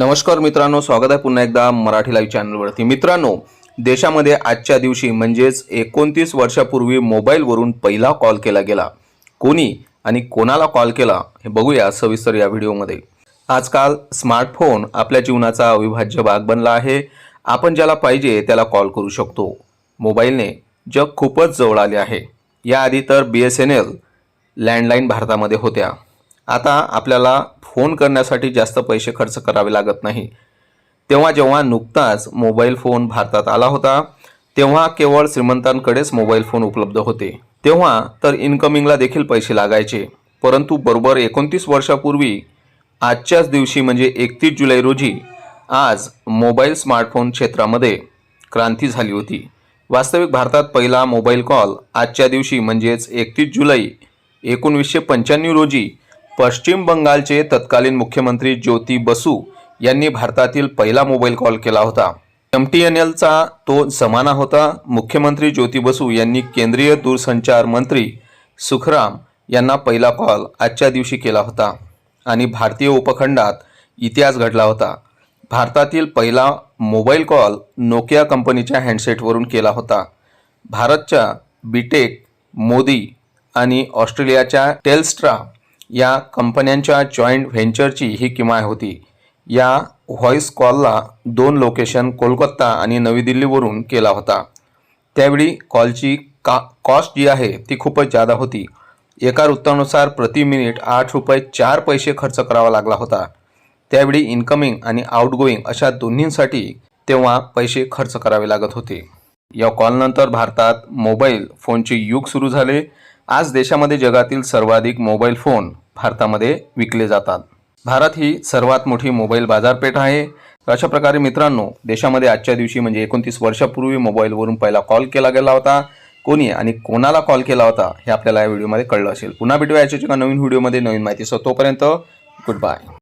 नमस्कार मित्रांनो स्वागत आहे पुन्हा एकदा मराठी लाईव्ह चॅनलवरती मित्रांनो देशामध्ये आजच्या दिवशी म्हणजेच एकोणतीस वर्षापूर्वी मोबाईलवरून पहिला कॉल केला गेला. कोणी आणि कोणाला कॉल केला हे बघूया सविस्तर या व्हिडिओमध्ये आजकाल स्मार्टफोन आपल्या जीवनाचा अविभाज्य भाग बनला आहे. आपण ज्याला पाहिजे त्याला कॉल करू शकतो. मोबाईलने जग खूपच जवळ आले आहे. याआधी तर B S N L landline भारतामध्ये होत्या. आता आपल्याला फोन करण्यासाठी जास्त पैसे खर्च करावे लागत नाही. तेव्हा जेव्हा नुकताच मोबाईल फोन भारतात आला होता तेव्हा केवळ श्रीमंतांकडेच मोबाईल फोन उपलब्ध होते. तेव्हा तर इन्कमिंगला देखील पैसे लागायचे परंतु बरोबर एकोणतीस वर्षापूर्वी आजच्याच दिवशी म्हणजे एकतीस जुलै रोजी आज मोबाईल स्मार्टफोन क्षेत्रामध्ये क्रांती झाली होती. वास्तविक भारतात पहिला मोबाईल कॉल आजच्या दिवशी म्हणजेच एकतीस जुलै एकोणीसशे पंच्याण्णव रोजी पश्चिम बंगालचे तत्कालीन मुख्यमंत्री ज्योती बसू यांनी भारतातील पहिला मोबाईल कॉल केला होता. एम टी एन एलचा तो जमाना होता. मुख्यमंत्री ज्योती बसू यांनी केंद्रीय दूरसंचार मंत्री सुखराम यांना पहिला कॉल आजच्या दिवशी केला होता आणि भारतीय उपखंडात इतिहास घडला होता. भारतातील पहिला मोबाईल कॉल नोकिया कंपनीच्या हँडसेटवरून केला होता. भारतच्या बीटेक मोदी आणि ऑस्ट्रेलियाच्या टेलस्ट्रा या कंपन्यांच्या जॉईंट व्हेंचरची ही किमाय होती. या व्हॉइस कॉलला दोन लोकेशन कोलकाता आणि नवी दिल्लीवरून केला होता. त्यावेळी कॉलची का कॉस्ट जी आहे ती खूपच जादा होती. एका वृत्तानुसार प्रति मिनिट आठ रुपये चार पैसे खर्च करावा लागला होता. त्यावेळी इन्कमिंग आणि आउटगोईंग अशा दोन्हींसाठी तेव्हा पैसे खर्च करावे लागत होते. या कॉलनंतर भारतात मोबाईल फोनचे युग सुरू झाले. आज देशामध्ये जगातील सर्वाधिक मोबाईल फोन भारतामध्ये विकले जातात. भारत ही सर्वात मोठी मोबाईल बाजारपेठ आहे. अशा प्रकारे मित्रांनो देशामध्ये आजच्या दिवशी म्हणजे एकोणतीस वर्षापूर्वी मोबाईलवरून पहिला कॉल केला गेला होता. कोणी आणि कोणाला कॉल केला होता हे आपल्याला या व्हिडिओमध्ये कळलं असेल. पुन्हा भेटूया याच्या एका नवीन व्हिडिओमध्ये. नवीन माहिती सो तोपर्यंत गुड बाय.